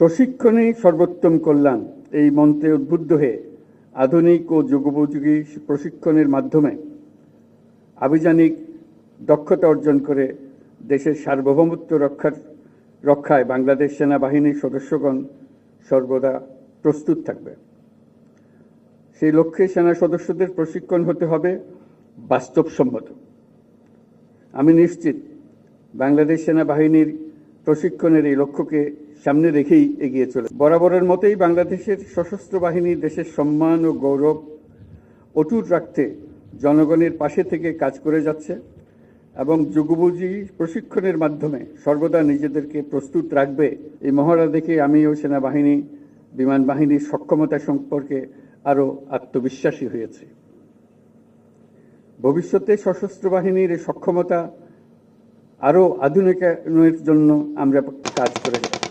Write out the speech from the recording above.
প্রশিক্ষণেই সর্বোত্তম কল্যাণ এই মন্ত্রে উদ্বুদ্ধ হয়ে আধুনিক ও যুগোপযোগী প্রশিক্ষণের মাধ্যমে আভিযানিক দক্ষতা অর্জন করে দেশের সার্বভৌমত্ব রক্ষার, রক্ষায় বাংলাদেশ সেনাবাহিনীর সদস্যগণ সর্বদা প্রস্তুত থাকবে। সেই লক্ষ্যে সেনা সদস্যদের প্রশিক্ষণ হতে হবে বাস্তবসম্মত। আমি নিশ্চিত বাংলাদেশ সেনাবাহিনীর প্রশিক্ষণের এই লক্ষ্যকে সামনে রেখেই এগিয়ে চলে। বরাবরের মতোই বাংলাদেশের সশস্ত্র বাহিনী দেশের সম্মান ও গৌরব অটুট রাখতে জনগণের পাশে থেকে কাজ করে যাচ্ছে এবং যুগোপযোগী প্রশিক্ষণের মাধ্যমে সর্বদা নিজেদেরকে প্রস্তুত রাখবে। এই মহড়া দেখে আমিও সেনাবাহিনী, বিমান বাহিনীর সক্ষমতা সম্পর্কে আরও আত্মবিশ্বাসী হয়েছি। ভবিষ্যতে সশস্ত্র বাহিনীর সক্ষমতা আরও আধুনিকায়নের জন্য আমরা কাজ করে যাব